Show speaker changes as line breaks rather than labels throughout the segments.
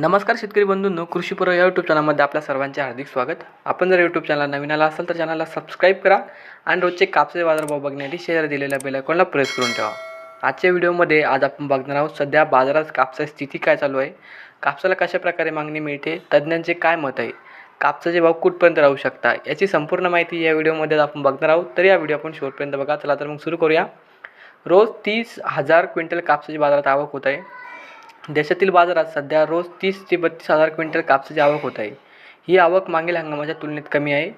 नमस्कार शेतकरी बंधूंनो कृषीपूर्व या यूट्यूब चॅनलमध्ये आपल्या सर्वांचे हार्दिक स्वागत. आपण जर यूट्यूब चॅनल नवीन आला असाल तर चॅनलला सबस्क्राईब करा आणि रोजचे कापसे बाजारभाव बघण्यासाठी शेअर दिलेल्या बेलायकॉनला प्रेस करून ठेवा. आजच्या व्हिडिओमध्ये आज आपण बघणार आहोत सध्या बाजारात कापसाची स्थिती काय चालू आहे कापसाला कशा प्रकारे मागणी मिळते तज्ज्ञांचे काय मत आहे कापसाचे भाव कुठपर्यंत राहू शकता याची संपूर्ण माहिती या व्हिडिओमध्ये आपण बघणार आहोत. तर या व्हिडिओ आपण शेवटपर्यंत बघा. चला तर मग सुरू करूया. रोज तीस हजार क्विंटल कापसाची बाजारात आवक होत आहे. देशातील बाजारात सध्या रोज तीस ते बत्तीस हजार क्विंटल कापसाची आवक होत आहे. ही आवक मागील हंगामाच्या तुलनेत कमी आहे.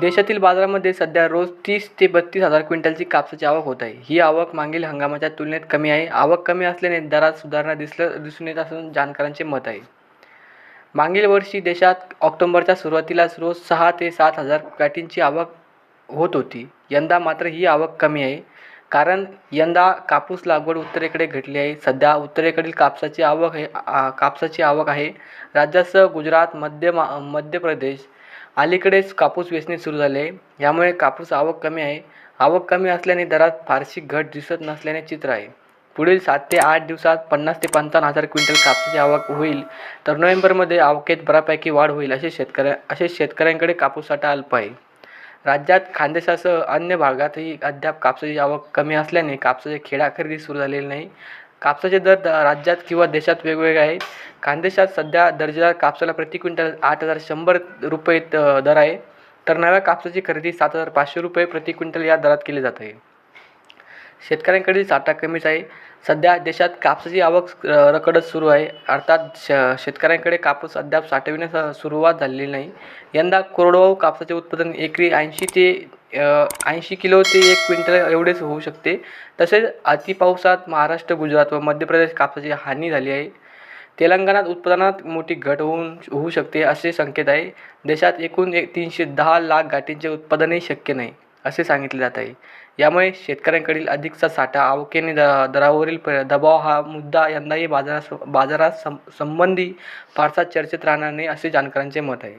देशातील बाजारामध्ये सध्या रोज तीस ते बत्तीस हजार क्विंटलची कापसाची आवक होत आहे. ही आवक मागील हंगामाच्या तुलनेत कमी आहे. आवक कमी असल्याने दरात सुधारणा दिसलं दिसून येत असून जाणकारांचे मत आहे. मागील वर्षी देशात ऑक्टोबरच्या सुरुवातीलाच रोज सहा ते सात हजार गाठींची आवक होत होती. यंदा मात्र ही आवक कमी आहे. कारण यंदा कापूस लागवड उत्तरेकडे घटली आहे. सध्या उत्तरेकडील कापसाची आवक आहे कापसाची आवक आहे. राज्यासह गुजरात मध्य मा मध्य प्रदेश अलीकडेच कापूस वेचणी सुरू झाली आहे. यामुळे कापूस आवक कमी आहे. आवक कमी असल्याने दरात फारशी घट दिसत नसल्याने चित्र आहे. पुढील सात ते आठ दिवसात पन्नास ते पंचावन्न हजार क्विंटल कापसाची आवक होईल. तर नोव्हेंबरमध्ये आवकेत बऱ्यापैकी वाढ होईल असे शेतकऱ्या असे शेतकऱ्यांकडे कापूस साठा अल्प आहे. राज्यात खानदेशासह अन्य भागातही अद्याप कापसाची आवक कमी असल्याने कापसाचे खेडा खरेदी सुरू झालेली नाही. कापसाचे दर द राज्यात किंवा देशात वेगवेगळे आहेत. खानदेशात सध्या दर्जेदार कापसाला प्रति क्विंटल आठ हजार शंभर रुपये त- दर आहे. तर नव्या कापसाची खरेदी सात हजार पाचशे रुपये प्रति क्विंटल या दरात केली जात आहे. शेतकऱ्यांकडील साठा कमीच आहे. सध्या देशात कापसाची आवक रकडच सुरू आहे. अर्थात श शेतकऱ्यांकडे कापूस अद्याप साठविण्यास सुरुवात झालेली नाही. यंदा कोरडवाहू कापसाचे उत्पादन एकरी ऐंशी ते ऐंशी किलो ते एक क्विंटल एवढेच होऊ शकते. तसेच अतिपावसात महाराष्ट्र गुजरात व मध्य प्रदेश कापसाची हानी झाली आहे. तेलंगणात उत्पादनात मोठी घट होऊन होऊ शकते असे संकेत आहे. देशात एकूण एक तीनशे दहा लाख गाठींचे उत्पादनही शक्य नाही. असे सांगितले जात आहे. यामुळे शेतकऱ्यांकडील अधिकचा साठा आवकेने द दरावरील प दबाव हा मुद्दा यंदाही बाजारास बाजारात सं संबंधी फारसा चर्चेत राहणार नाही असे जाणकारांचे मत आहे.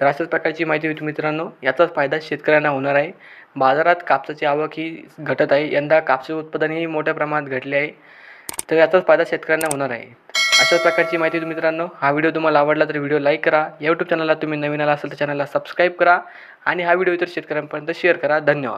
तर अशाच प्रकारची माहिती होती मित्रांनो. याचाच फायदा शेतकऱ्यांना होणार आहे. बाजारात कापसाची आवक ही घटत आहे. यंदा कापसाचे उत्पादनही मोठ्या प्रमाणात घटले आहे. तर याचाच फायदा शेतकऱ्यांना होणार आहे. अशाच प्रकारची माहिती तुम्ही मित्रांनो. हा व्हिडिओ तुम्हाला आवडला तर व्हिडिओ लाईक करा. यूट्यूब चॅनलला तुम्ही नवीन आला असेल तर चॅनलला सबस्क्राईब करा. आणि हा व्हिडिओ इतर शेतकऱ्यांपर्यंत शेअर करा. धन्यवाद.